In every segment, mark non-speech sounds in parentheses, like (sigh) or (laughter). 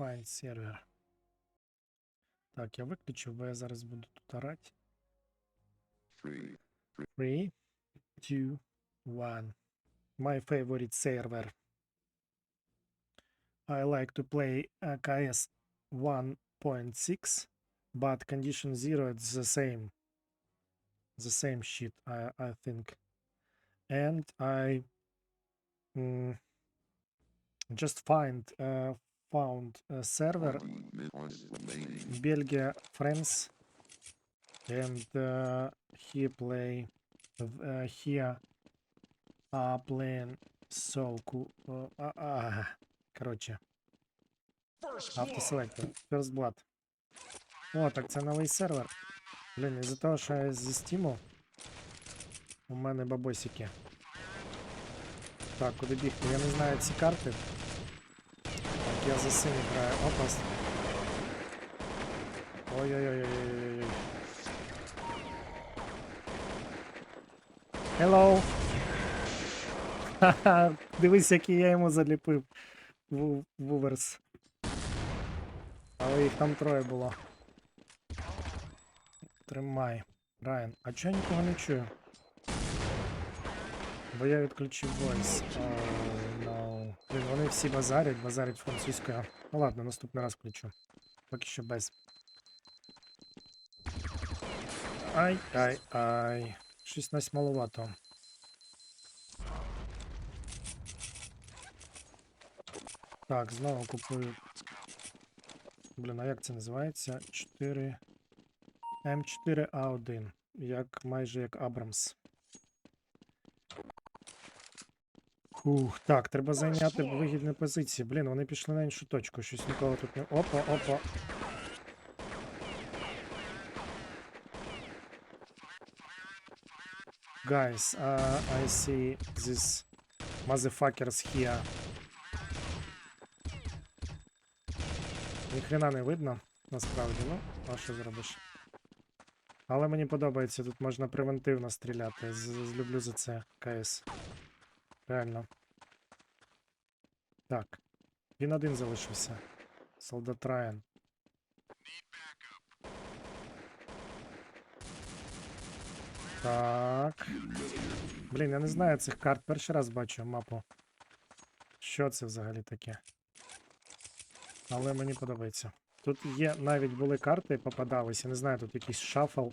Find server. Так, я виключив, бо я зараз буду тут орати. Three. 3, 2, 1. My favorite server. I like to play uh, KS 1.6, but condition 0 it's the same. The same shit, I, I think. And I mm, just find uh, found server. Belgia friends and uh, he play uh, here are playing so cool uh, а, а, короче. Автоселектор. First Blood. О так це новий сервер. Блін із-за того що я зі стіму у мене бабосики. Так куди бігти? Я не знаю ці карти я за синій граю опас Ой-ой-ой-ой-ой-ой. Hello. Ха-ха, дивись, який я йому заліпив. Вуверс. Але їх там троє було. Тримай. Райан, а чого я нікого не чую? Бо я відключив voice. Oh, no. Вони всі базарять, базарять французькою. Ну ладно, наступний раз включу. Поки що без. Ай, ай, ай. Щось нас маловато. Так, знову купую. Блін, а як це називається? 4. М4А1. Як майже як Абрамс. Фух, так, треба зайняти вигідні позиції. Блін, вони пішли на іншу точку. Щось нікого тут не. Опа, опа. Guys, uh, I see these motherfuckers here. Ніхрена не видно, насправді, ну, а що зробиш? Але мені подобається, тут можна превентивно стріляти. з- з- Люблю за це КС. Реально. Так. Він один залишився. Солдат Райан. Так. Блін, я не знаю цих карт. Перший раз бачу мапу. Що це взагалі таке? Але мені подобається. Тут є навіть були карти, попадались. Я не знаю, тут якийсь шафл.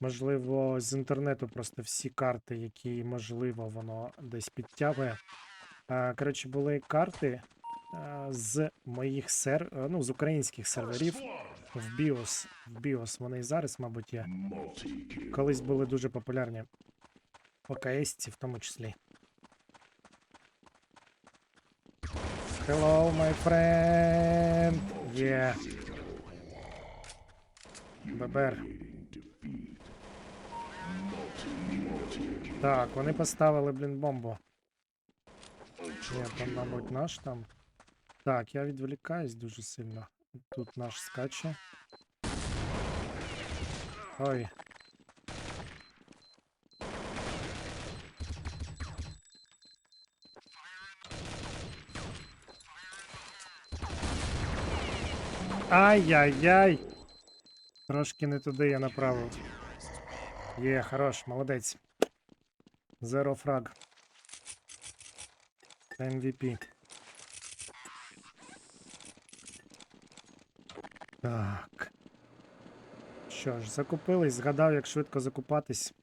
Можливо, з інтернету просто всі карти, які можливо воно десь підтягує. Е, Коротше, були карти е, з моїх сер... е, ну, з українських серверів в BIOS. В BIOS вони і зараз, мабуть, є. Колись були дуже популярні. ОКС в тому числі. Hello, my friend. Yeah. Бебер. Так, вони поставили, блін, бомбу. Ні, там, мабуть, наш там. Так, я відволікаюсь дуже сильно. Тут наш скаче. Ой. Ай-яй-яй. Трошки не туди я направив. Є, хорош, молодець. Zero фраг. MVP. Так. Що ж, закупились, згадав, як швидко закупатись.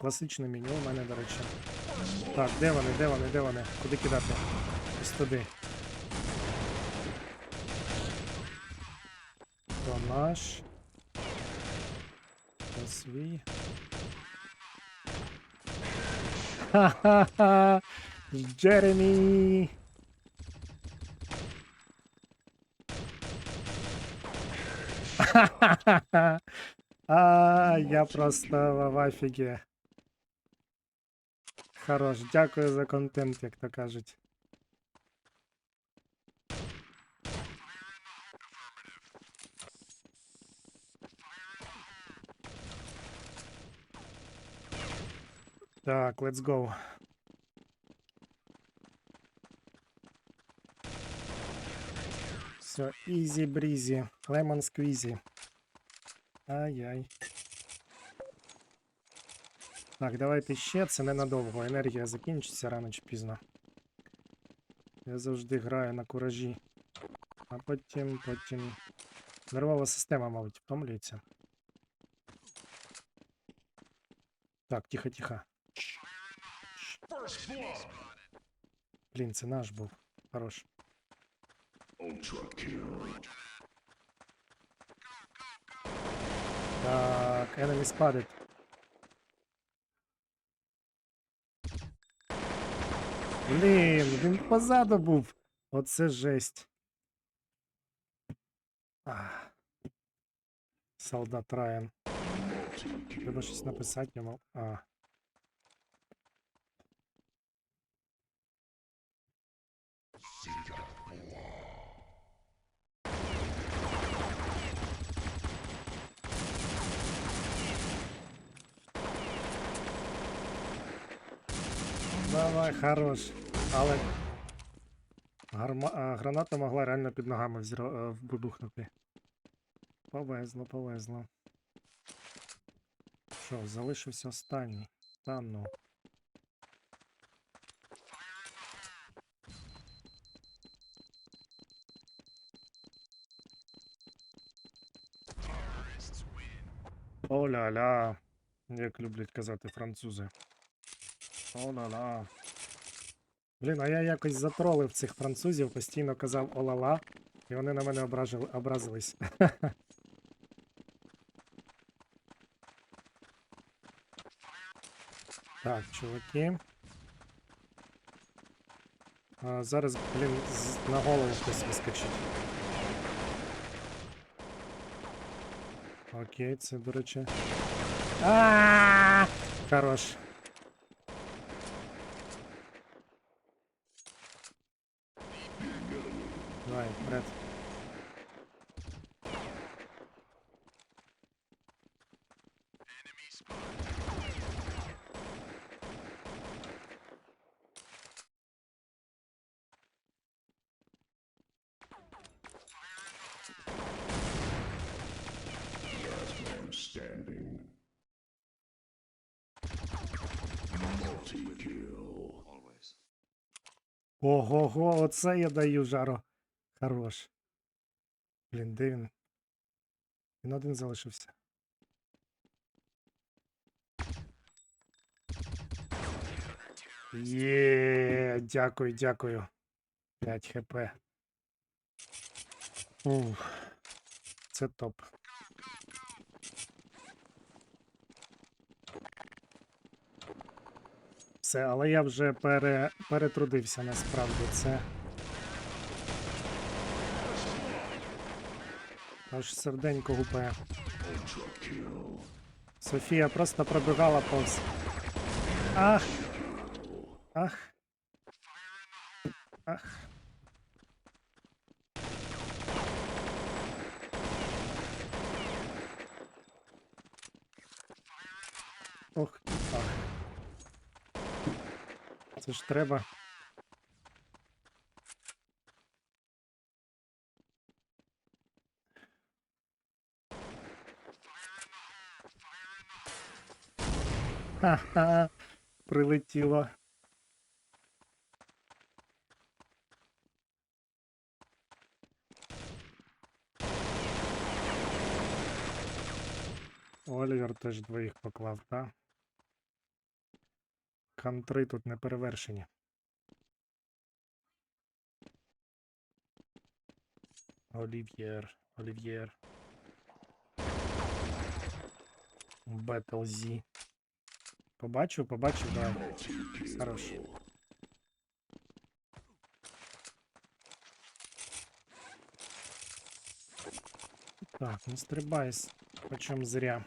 Класичне меню у мене, до речі. Так, де вони, де вони, де вони? Куди кидати? Ось туди. То наш. То свій. Ха-ха-ха! Джеремі! Ха-ха-ха! (laughs) А, я просто в афігі. Хорош, дякую за контент, як то кажуть. Так, let's go. Все, ізі брізі. Лемон сквізі. Ай-яй. Так, давайте ще. Це ненадовго. Енергія закінчиться рано чи пізно. Я завжди граю на куражі. А потім, потім. Нервова система, мабуть, втомлюється. Так, тихо, тихо. Блін, це наш був. Хорош. Так, enemy spotted. Блін, він позаду був. Оце жесть. Ах. Солдат Райан. Треба щось написати йому. А. Давай, хорош. Але гарма... граната могла реально під ногами взро... е, вибухнути. Повезло, повезло. Що, залишився останній. Та ну. О-ля-ля. Як люблять казати французи. О-ла-ла. Блін, а я якось затролив цих французів, постійно казав олала, і вони на мене ображили, образились. (laughs) Так, чуваки. А, зараз, блін, на голову хтось вискочить. Окей, це, до речі. А! Хорош. Давай, вперед. standing. Multi-kill. Ого-го, оце я даю жару. Хорош. Блін, де він? Він один залишився. Є, дякую, дякую. 5 хп. Ух. Це топ. Все, але я вже пере, перетрудився насправді. Це. Аж серденько гупає. Софія просто пробігала повз. Ах! Ах! Ах! Ох, ах. Це ж треба. Ха-ха, (laughs) прилетіло. Олівер теж двоїх поклав, так? Хантри тут не перевершені. Олів'єр, Олів'єр. Battle Z. Побачив, побачив, давай. Хорош. Так, не стрибай, почем зря.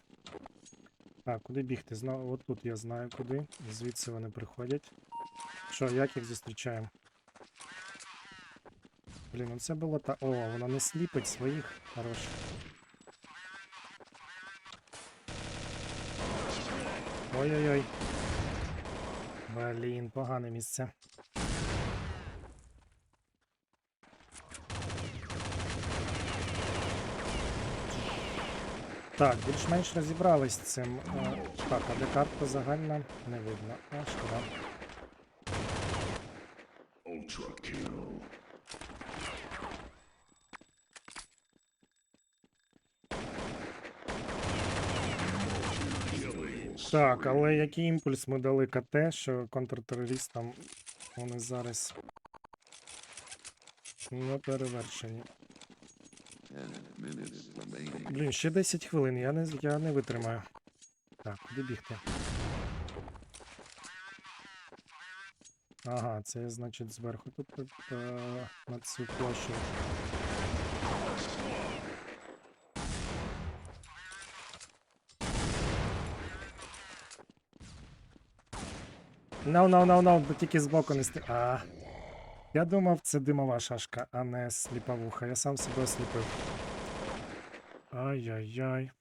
Так, куди бігти? Знову от тут я знаю куди. Звідси вони приходять. Що, як їх зустрічаємо? Блін, ну це було та. О, вона не сліпить своїх. Хорош. Ой-ой-ой. Блін, погане місце. Так, більш-менш розібрались з цим. Е, так, а де карта загальна не видно. А, шкода. Ultra kill. Так, але який імпульс ми дали КТ, що контртерористам вони зараз не перевершені. Блін, ще 10 хвилин, я не, я не витримаю. Так, куди бігти? Ага, це значить зверху тут е, на цю площу. No, no, no, no, тільки збоку не сти. А. Я думав, це димова шашка, а не сліповуха. Я сам себе осліпив. Ай-яй-яй.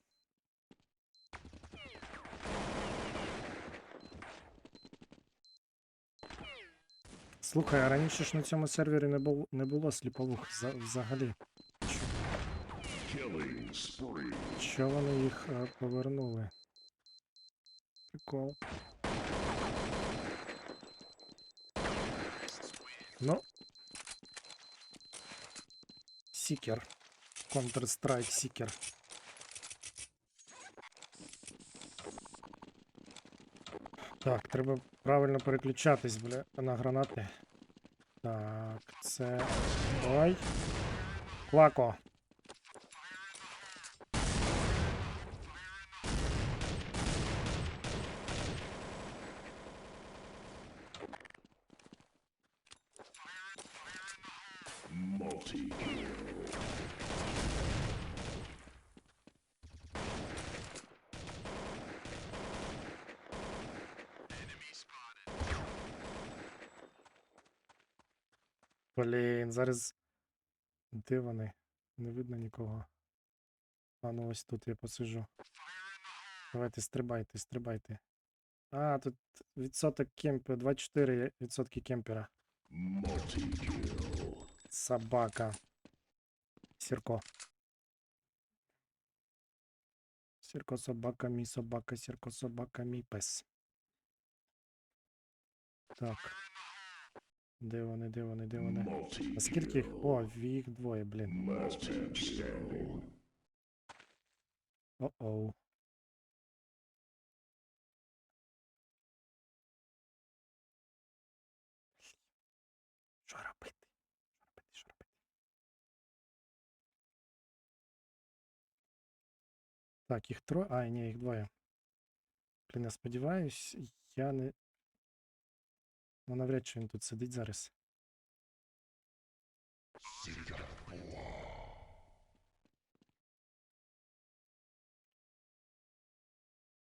Слухай, а раніше ж на цьому сервері не було, не було сліповух взагалі. Що вони їх е, повернули? Прикол. Ну. Сікер. Counter-Strike Сікер. Так, треба правильно переключатись, бля, на гранати. Так, це. Ой. Клако. Блін, зараз. Де вони? Не видно нікого. А ну ось тут я посижу. Давайте стрибайте, стрибайте. А, тут відсоток кемпера, 24% кемпера. Собака. Сірко. Сірко, собака, мій собака, сірко, собака, мій пес. Так. Де вони, де вони, де вони? А скільки їх? О, їх двоє, блін. О-оу. Так, їх троє. А, ні, їх двоє. Блін, я сподіваюсь, я не. Ну, навряд чи він тут сидить зараз.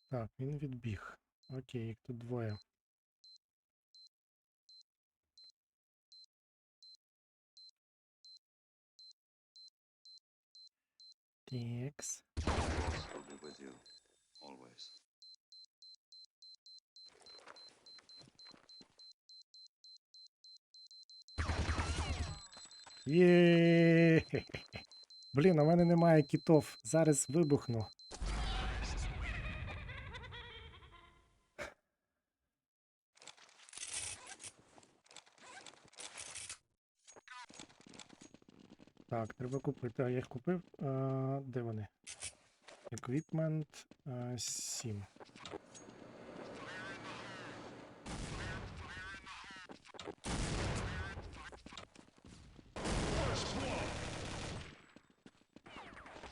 Так, він відбіг. Окей, їх тут двоє. Текс. Є. Блін, у мене немає кітов. Зараз вибухну. Так, треба купити. А я їх купив. А, де вони? Equipment 7.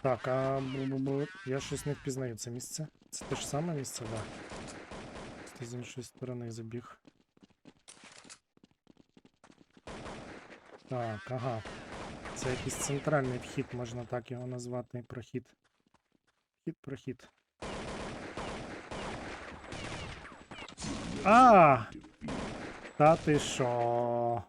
Так, а я щось не впізнаю це місце. Це те ж саме місце, да. Ти з іншої сторони забіг. Так, ага. Це якийсь центральний вхід, можна так його назвати. Прохід. Вхід, прохід. А! Та ти що?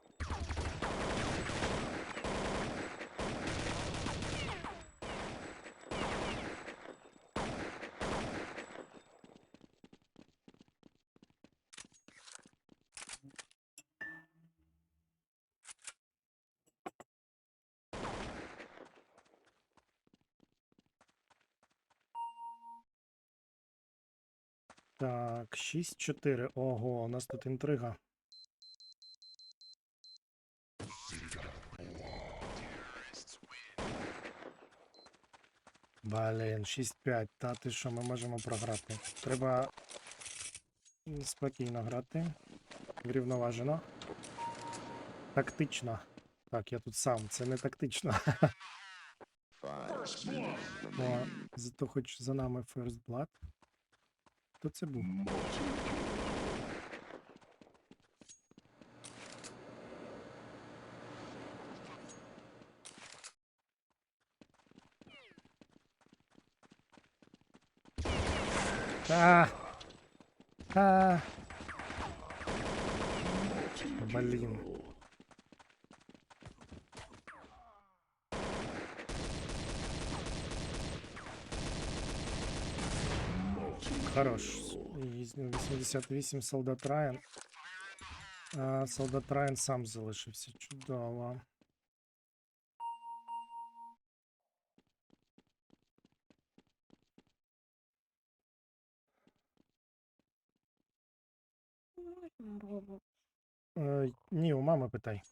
Так, 6-4. Ого, у нас тут інтрига. Блін, 6-5. Та ти що, ми можемо програти. Треба спокійно грати. Врівноважено. Тактично. Так, я тут сам, це не тактично. (laughs) О, зато хоч за нами First Blood. Хто це був? А! А! Блін. Хорош. 88 солдат Райан. А, солдат Райан сам залишився. Чудово. Е, ні, у мами питай.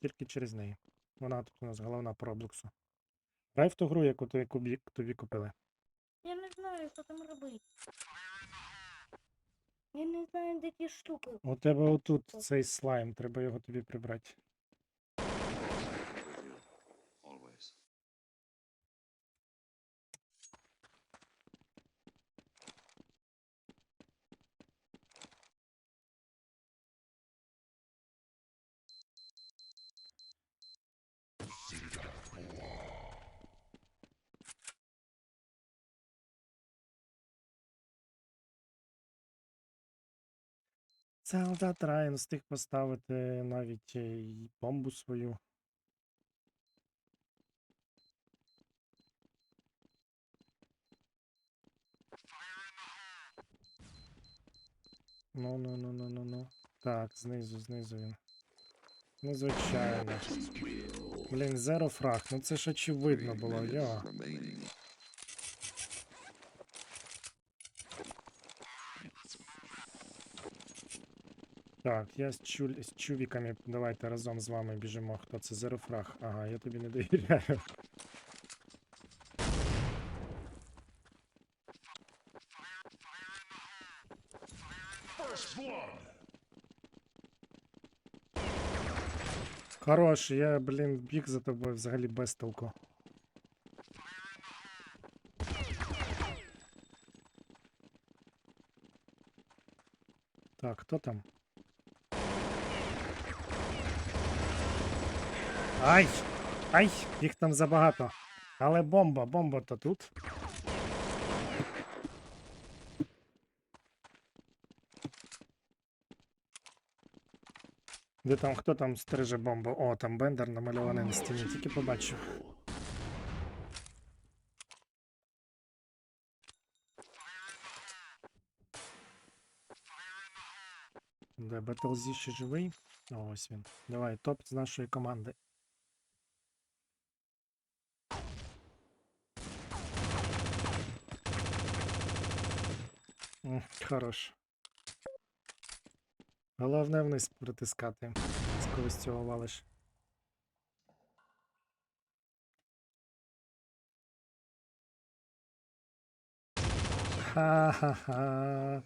Тільки через неї. Вона тут у нас головна по Роблоксу. Грай в ту гру, яку тобі купили. Знаю, що там робити. Я не знаю, де ті штуки. У тебе отут цей слайм, треба його тобі прибрати. Солдат Райан встиг поставити навіть е, бомбу свою. Ну, ну, ну, ну, ну, ну. Так, знизу, знизу він. Ну, звичайно. Блін, зеро фраг, ну це ж очевидно було, йо. Так, я з, чуль... з чувіками давайте разом з вами біжимо. Хто це? Зерофраг. Ага, я тобі не довіряю. Хорош, я, блін, біг за тобою взагалі без толку. Так, хто там? Ай! Ай! Їх там забагато. Але бомба, бомба то тут. Де там, хто там стриже бомбу? О, там бендер намальований на стіні, тільки побачив. Де BattleZ ще живий? Ось він. Давай, топ з нашої команди. Хорош. Головне вниз притискати. З колись цього валиш. Ха-ха-ха.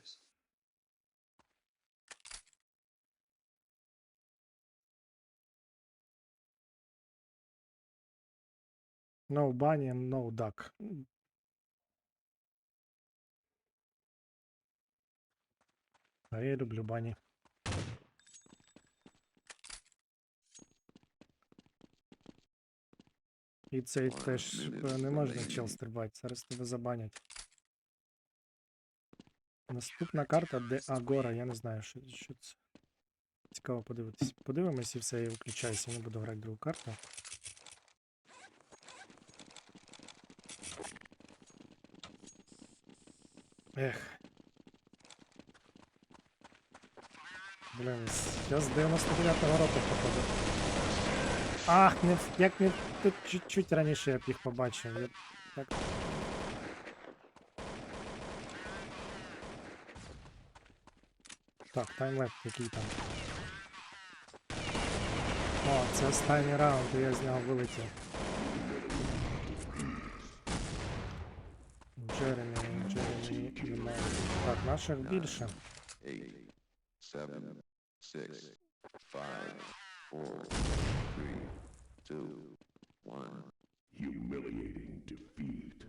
No bunny and no duck. А я люблю бані. І цей теж е, не можна чел стрибати, зараз тебе забанять. Наступна карта, де Агора, я не знаю, що, що це. Цікаво подивитись. Подивимось і все, я виключаюся, не буду грати другу карту. Ех. Блін, я з 99-го року походу. Ах, не, як не тут чуть-чуть раніше я б їх побачив. Я так... Так, таймлеп який там. О, це останній раунд, і я з нього вилетів. Джеремі, Джеремі, немає. Так, наших більше. Six, five, four, three, two, one. Humiliating defeat.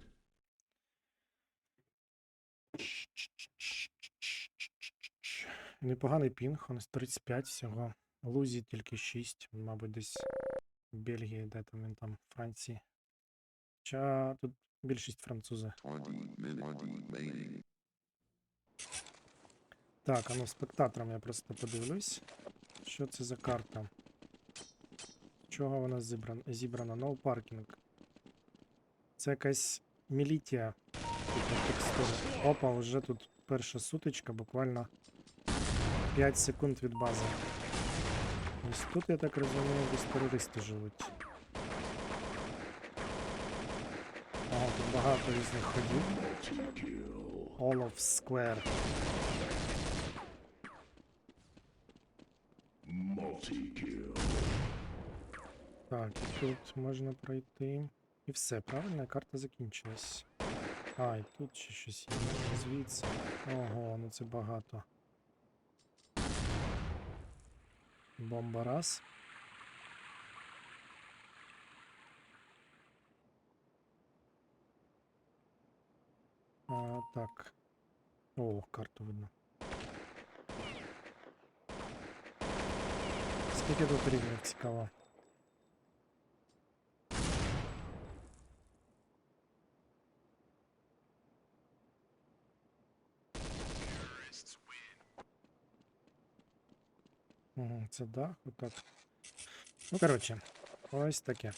Непоганий пінг, у нас 35 всього. Лузі тільки 6, мабуть, десь в Бельгії, де там він там, Франції. Хоча тут більшість французи. Так, а ну спектатором я просто подивлюсь. Що це за карта? Чого вона зібрана? зібрана? No parking. Це якась мілітія. Опа, вже тут перша сутичка, буквально 5 секунд від бази. Ось тут, я так розумію, десь терористи живуть. Ага, тут багато різних ходів. Multi-kill. All Так, тут можна пройти. І все, правильно, карта закінчилась. А, і тут ще щось є. Звідси. Ого, ну це багато. Бомба раз. А, так. О, карту видно. Скільки тут рівнів цікаво? Угу, це дах, отак. Ну, коротше, ось таке.